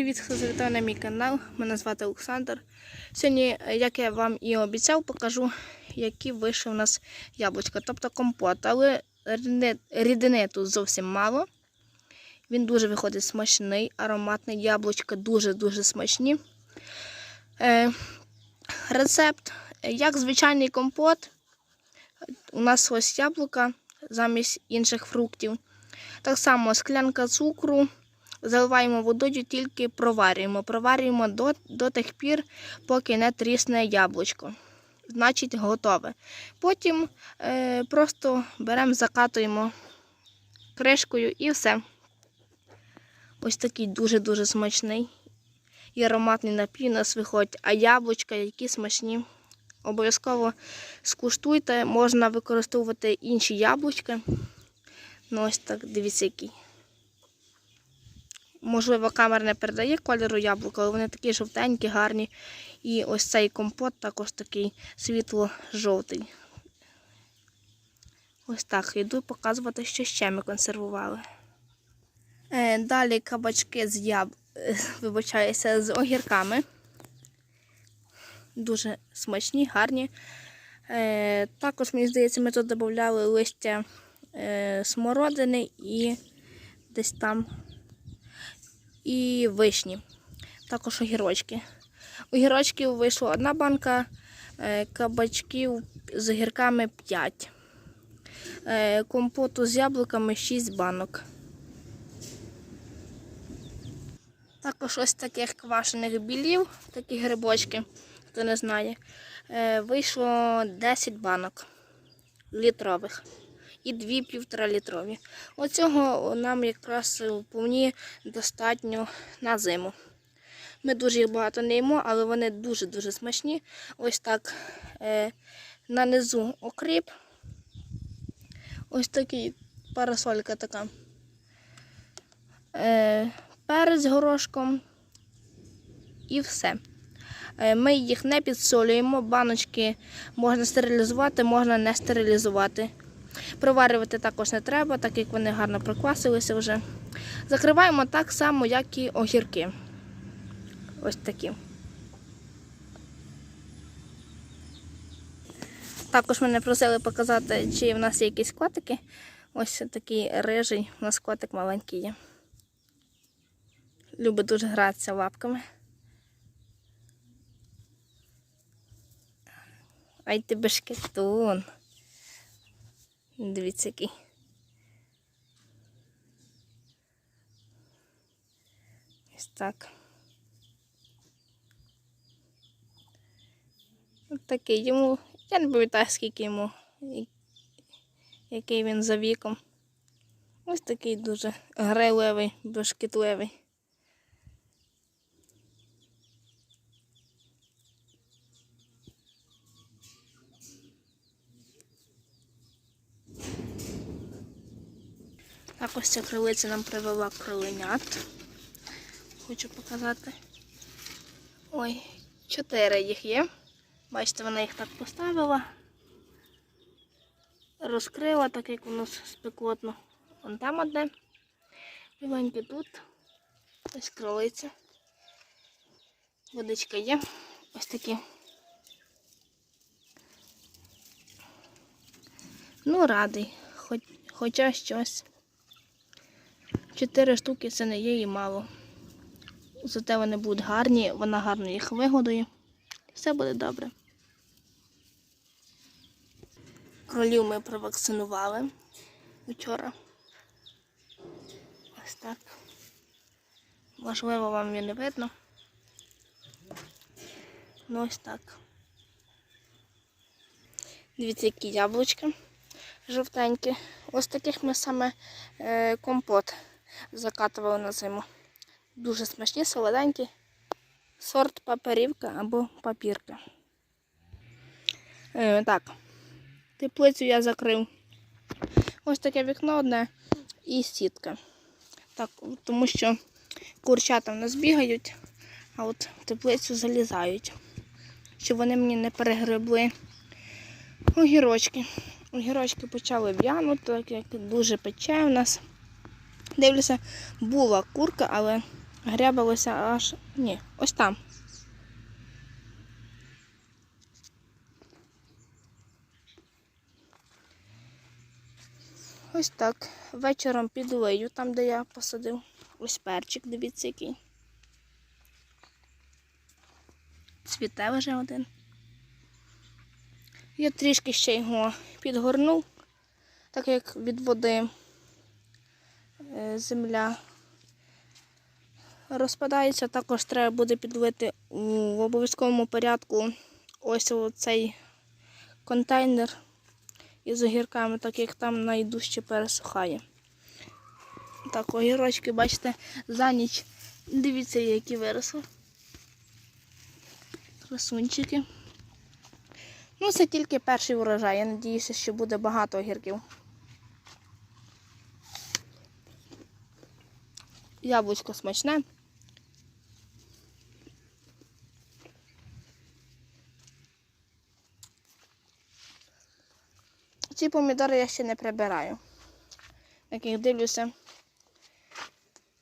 Привіт, хто завітав на мій канал. Мене звати Олександр. Сьогодні, е, як я вам і обіцяв, покажу, які вийшли у нас яблучка, тобто компот. Але рідини, тут зовсім мало. Він дуже виходить смачний, ароматний. Яблучка дуже-дуже смачні. Е, рецепт. Як звичайний компот. У нас ось яблука замість інших фруктів. Так само склянка цукру. Заливаємо водою, тільки проварюємо. Проварюємо до, до тих пір, поки не трісне яблучко. Значить, готове. Потім е, просто беремо, закатуємо кришкою і все. Ось такий дуже-дуже смачний і ароматний напій у нас виходить. А яблучка, які смачні. Обов'язково скуштуйте, можна використовувати інші яблучка. Ну, ось так, дивіться, який. Можливо, камера не передає кольору яблука, але вони такі жовтенькі, гарні. І ось цей компот також такий світло-жовтий. Ось так, йду показувати, що ще ми консервували. Е, далі кабачки з яб... е, вибачаюся, з огірками. Дуже смачні, гарні. Е, також, мені здається, ми тут додавали листя смородини і десь там і вишні. Також огірочки. Огірочків вийшла одна банка, е, кабачків з огірками 5. Е, Компоту з яблуками 6 банок. Також ось таких квашених білів, такі грибочки, хто не знає. е, Вийшло 10 банок літрових і дві півтора літрові. Оцього нам якраз вповні достатньо на зиму. Ми дуже їх багато не їмо, але вони дуже-дуже смачні. Ось так е, на низу окріп. Ось такий парасолька така. Е, перець горошком і все. Е, Ми їх не підсолюємо, баночки можна стерилізувати, можна не стерилізувати. Проварювати також не треба, так як вони гарно проквасилися вже. Закриваємо так само, як і огірки. Ось такі. Також мене просили показати, чи в нас є якісь котики. Ось такий рижий, у нас котик маленький є. Любить дуже гратися лапками. Ай ти бешкетун. Дивіться який. Ось так. Ось такий йому. Я не пам'ятаю, скільки йому, який він за віком. Ось такий дуже грайливий, бешкетливий. Ось ця крилиця нам привела кроленят. Хочу показати. Ой, чотири їх є. Бачите, вона їх так поставила. Розкрила, так як воно спекотно. Вон там одне. Біленьке тут. Ось кролиця. Водичка є. Ось такі. Ну, радий. Хоч, хоча щось. Чотири штуки це не є і мало. Зате вони будуть гарні, вона гарно їх вигодує. Все буде добре. Кролів ми провакцинували вчора. Ось так. Можливо, вам і не видно. Ну ось так. Дивіться, які яблучка жовтенькі. Ось таких ми саме е, компот закатували на зиму. Дуже смачні, солоденькі. Сорт паперівка або папірка. Е, так, теплицю я закрив. Ось таке вікно одне і сітка. Так, тому що курчата в нас бігають, а от в теплицю залізають, щоб вони мені не перегребли огірочки. Огірочки почали в'янути, так як дуже пече у нас. Дивлюся, була курка, але грябалося аж. Ні, ось там. Ось так. Вечором підлию, там, де я посадив. Ось перчик, дивіться який. Цвіте вже один. Я трішки ще його підгорнув, так як від води земля розпадається. Також треба буде підлити в обов'язковому порядку ось цей контейнер із огірками, так як там найдужче пересухає. Так, огірочки, бачите, за ніч. Дивіться, які виросли. Красунчики. Ну, це тільки перший урожай. Я надіюся, що буде багато огірків. Яблучко смачне. Ці помідори я ще не прибираю. Як їх дивлюся.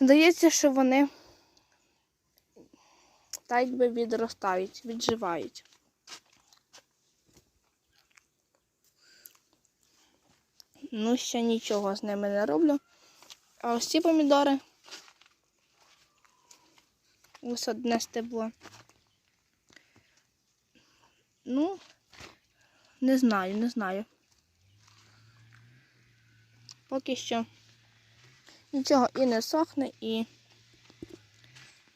Здається, що вони так якби відростають, відживають. Ну, ще нічого з ними не роблю. А ось ці помідори. Ось одне стебло. Ну, не знаю, не знаю. Поки що нічого і не сохне, і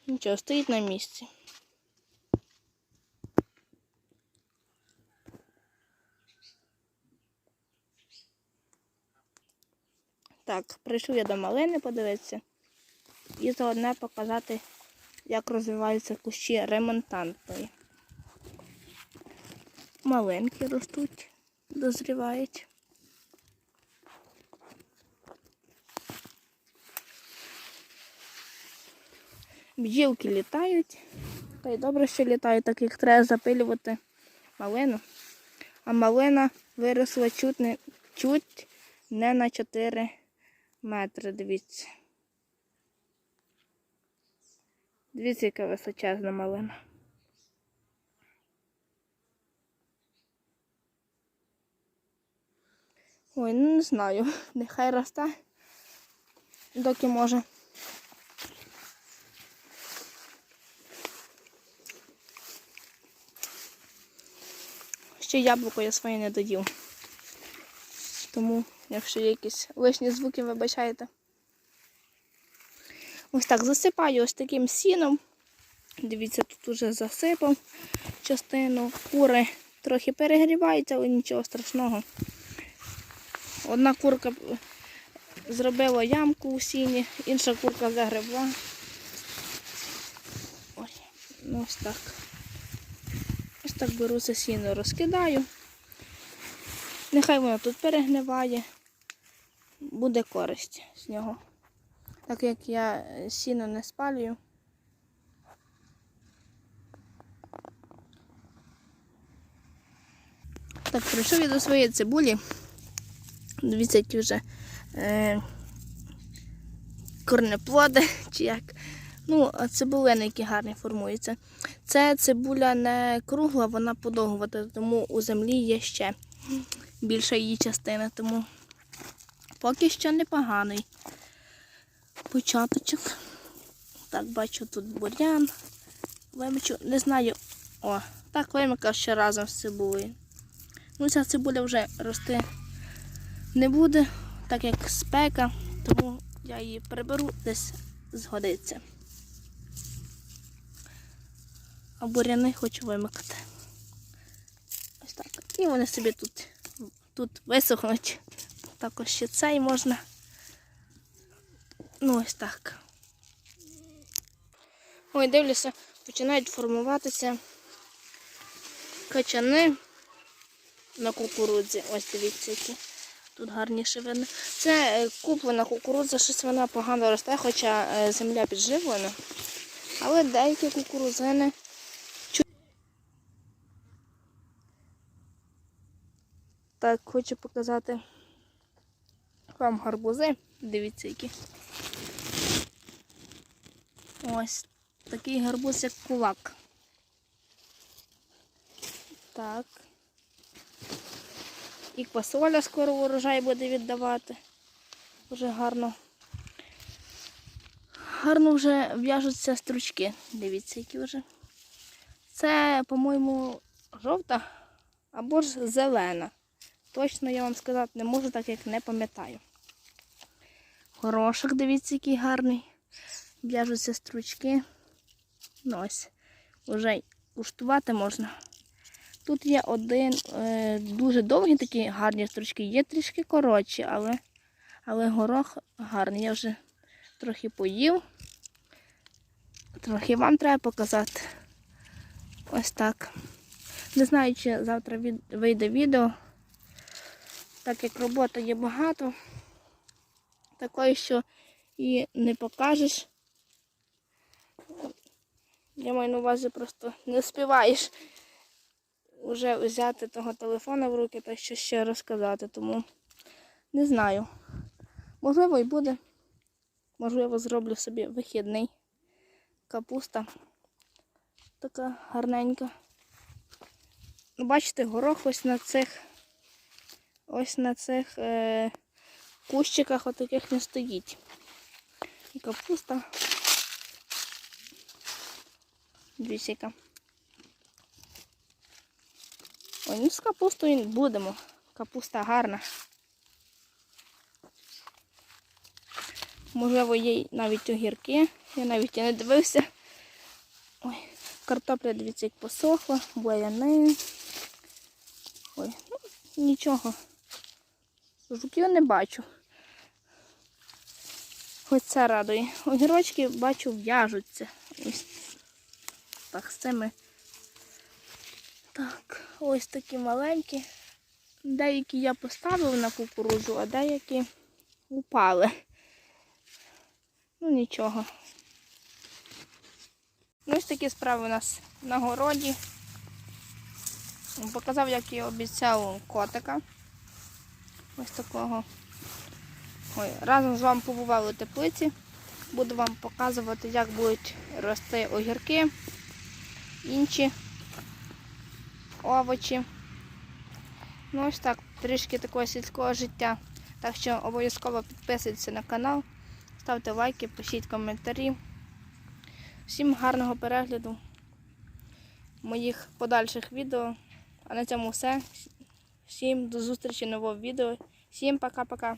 нічого, стоїть на місці. Так, прийшов я до малини подивитися і заодне показати, як розвиваються кущі ремонтантної. Малинки ростуть, дозрівають. Бджілки літають. Та й добре, що літають, так як треба запилювати малину. А малина виросла чуть не, чуть не на 4 метри, дивіться. Дивіться, яка височезна малина. Ой, ну не знаю. Нехай росте, доки може. Ще яблуко я своє не доїв. Тому, якщо є якісь лишні звуки, вибачайте. Ось так засипаю ось таким сіном. Дивіться, тут уже засипав частину. Кури трохи перегріваються, але нічого страшного. Одна курка зробила ямку у сіні, інша курка загребла. Ой, ну ось так. Ось так беру це сіно, розкидаю. Нехай воно тут перегниває, буде користь з нього. Так як я сіно не спалюю. Так, прийшов я до своєї цибулі. Дивіться, які вже е, корнеплоди, чи як. Ну, цибулини, які гарні формуються. Це цибуля не кругла, вона подовгувата, тому у землі є ще більша її частина, тому поки що непоганий початочок. Так, бачу тут бурян. Вимічу, не знаю. О, так вимикав ще разом з цибулею. Ну, ця цибуля вже рости не буде, так як спека, тому я її приберу, десь згодиться. А буряни хочу вимикати. Ось так. І вони собі тут, тут висохнуть. Також ще цей можна. Ну, ось так. Ой, дивлюся, починають формуватися качани на кукурудзі. Ось дивіться, які. Тут гарніше видно. Це е, куплена кукурудза, щось вона погано росте, хоча е, земля підживлена. Але деякі кукурузини. Так, хочу показати вам гарбузи. Дивіться, які. Ось такий гарбуз, як кулак. Так. І квасоля скоро урожай буде віддавати. Вже гарно. Гарно вже в'яжуться стручки. Дивіться, які вже. Це, по-моєму, жовта або ж зелена. Точно я вам сказати не можу, так як не пам'ятаю. Горошок, дивіться, який гарний. В'яжуться стручки. Ну ось, вже куштувати можна. Тут є один е, дуже довгі такі гарні стручки, є трішки коротші, але, але горох гарний. Я вже трохи поїв. Трохи вам треба показати. Ось так. Не знаю, чи завтра від... вийде відео, так як роботи є багато. Такої, що і не покажеш. Я маю на увазі просто не співаєш вже взяти того телефона в руки та що ще розказати. Тому не знаю. Можливо, і буде. Можливо, зроблю собі вихідний. Капуста. Така гарненька. Ну, Бачите, горох ось на цих ось на цих е, кущиках отаких не стоїть. І капуста. Дивіться, яка. Ой, ну з капустою будемо. Капуста гарна. Можливо, є навіть огірки. Я навіть і не дивився. Ой, картопля, дивіться, як посохла, бояни. Ой, ну, нічого. Жуків не бачу. Хоч це радує. Огірочки, бачу, в'яжуться. Ось так з цими. Так, ось такі маленькі. Деякі я поставив на кукурудзу, а деякі упали. Ну нічого. Ну, ось такі справи у нас на городі. Показав, як я обіцяв котика. Ось такого. Ой, разом з вами побували у теплиці. Буду вам показувати, як будуть рости огірки, інші овочі. Ну ось так, трішки такого сільського життя. Так що обов'язково підписуйтесь на канал, ставте лайки, пишіть коментарі. Всім гарного перегляду моїх подальших відео. А на цьому все. Всім до зустрічі в новому відео. Всім пока-пока.